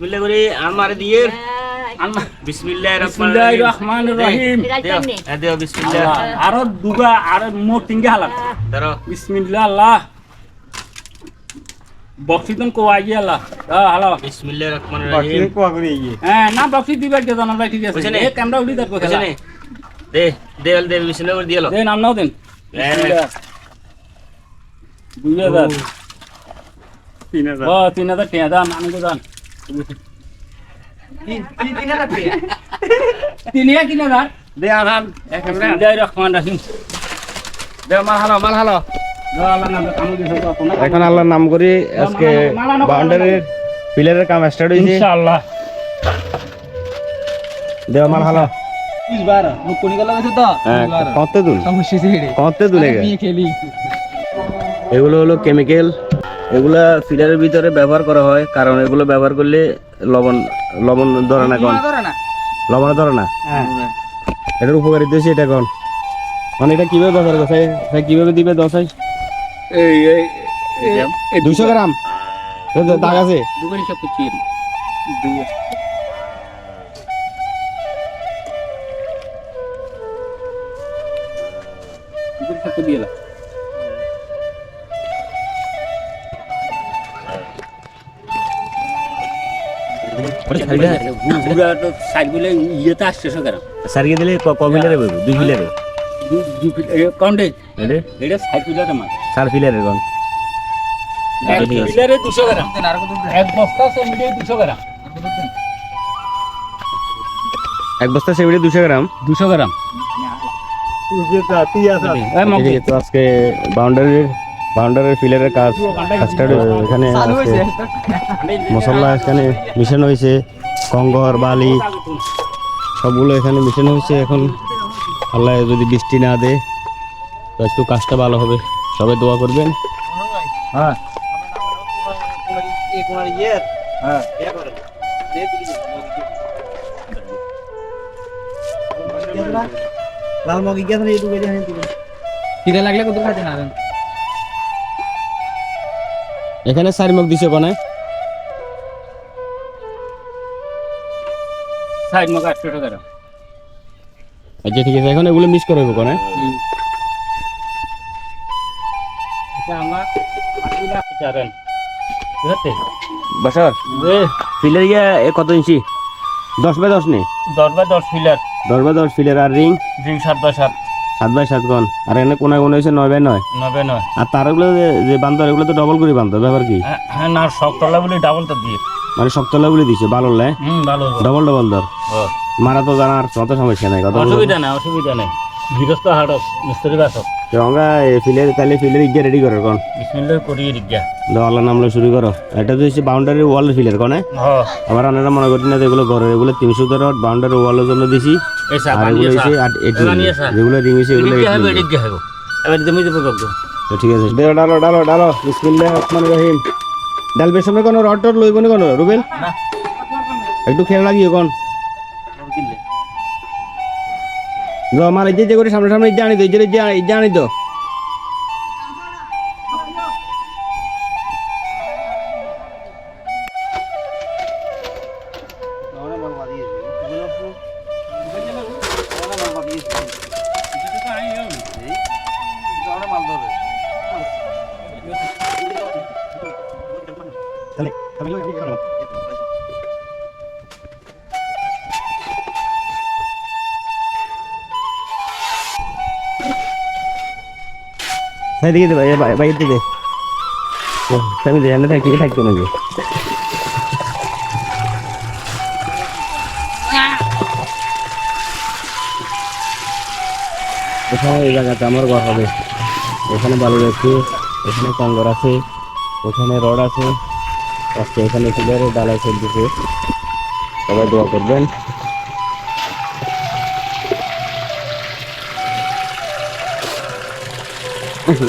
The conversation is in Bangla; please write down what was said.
বিসমিল্লাহ করে আমার দিয়ে বিসমিল্লাহ আরও দুগা আর মোট তিনগে হালাত। বিসমিল্লাহ আল্লাহ। বক্সি তুমি কোয়াই গিয়ে আল্লাহ। হ্যাঁ বিসমিল্লাহ রহমান রহিম। হ্যাঁ না বক্সি দিবার কে জানাল ঠিক আছে? এ ক্যামেরা উঠি দেখো খেলা দে দে দে বিসমিল্লাহ করে দিয়েলো। দে নাম নাও দেন। হ্যাঁ। দুই হাজার। ও। তিন হাজার। টিয়া দান আমি দান তিন তিন হাজার দে দে মাল হালো মাল হালো এখন আল্লাহর নাম করে আজকে বাউন্ডারির পিলারের কাম স্টার্ট হয়েছে। ইনশাআল্লাহ। দেওয়া মাল হালো। কোনি গলা গেছে তো হ্যাঁ কত দুল সমস্যা কত দুলে গে নিয়ে খেলি। এগুলো হলো কেমিক্যাল এগুলা ফিলারের ভিতরে ব্যবহার করা হয় কারণ এগুলো ব্যবহার করলে লবণ লবণ ধরে না কোন লবণ ধরে না। এটার উপকারিতা হচ্ছে এটা কোন মানে এটা কীভাবে ব্যবহার করছে? কীভাবে দিবে দশাই এই এই এই দুশো গ্রাম। তো দাগ আছে? সব কিছু দিয়ে তো ইয়েতে সারিয়ে দিলে ক দুই কাউন্টে এটা সাইড ফিলারের এক দুশো গ্রাম। বস্তা মিডিয়াম দুশো গ্রাম। এক বস্তা সেবিড়ি দুশো গ্রাম? দুশো গ্রাম। আজকে বাউন্ডারির বাউন্ডারির ফিলারের কাজ স্টার্ট এখানে মশলা এখানে মিশানো হয়েছে কঙ্গর বালি সবগুলো এখানে মিশানো হয়েছে। এখন আল্লাহ যদি বৃষ্টি না দেয় তো একটু কাজটা ভালো হবে। সবাই দোয়া করবেন। হ্যাঁ। হ্যাঁ লাল মগি গিয়া ধরে এটুকু দিয়ে দিবেন। খিদে লাগলে কত খাতে না এখানে চারি মুখ দিছে কোনে সাইড মগ আটশো গ্রাম আচ্ছা ঠিক আছে এখন এগুলো মিস করে হবে কোনে বাসার? ফিলার ইয়া কত ইঞ্চি? দশ বাই দশ নেই দশ বাই দশ ফিলার দশ বাই দশ ফিলার আর রিং রিং সাত বাই সাত। সাত বাই সাত আর এখানে কোনায় কোন হয়েছে নয় বাই নয়। নবে নয়। আর তারগুলো যে- যে বান্ধব এগুলো তো ডবল করে বান্ধব ব্যাপার কি? হ্যাঁ, হ্যাঁ না সবতলা বলে ডাবলটা দিয়ে। মানে সপ্তলা বলে দিছে ভালো লে। ডবল ডবল ও, মারা তো জানার কত সমস্যা নাই কত অসুবিধা নাই অসুবিধা নাই। গৃহস্থ হাট মিস্ত্রি বাস। রঙা ফিলের তাহলে ফিলের ইজ্ঞা রেডি করো কোন? বিসমিল্লাহ আল্লাহ নামলে শুরু করো। এটা তো হচ্ছে বাউন্ডারি ওয়াল ফিলের কোনে? আবার অনেকটা মনে করি না যে এগুলো ঘরে এগুলো তিনশো তেরো বাউন্ডারি ওয়ালের জন্য দিছি। আর এগুলো যেগুলো রিং হয়েছে এগুলো এবার তুমি দেবো তো ঠিক আছে। দেও ডালো ডালো ডালো। বিসমিল্লাহ রহমান রহিম। ডাল বেসনে কোনো রড টড লইব না কোনো? রুবেল? একটু খেয়াল লাগিও কোন? গো আমার এই যে করে সামনে সামনে তো এই যে এই যে- এই জানি তো হ্যাঁ দিকে দে ভাই ভাই ভাই দিকে আমি জানি থাকি থাকতো নাকি এখানে এই জায়গাতে আমার ঘর হবে এখানে বালু রয়েছে এখানে কঙ্গর আছে ওখানে রড আছে আজকে এখানে ফিলারে ডালাই চলতেছে সবাই দোয়া করবেন। উহ,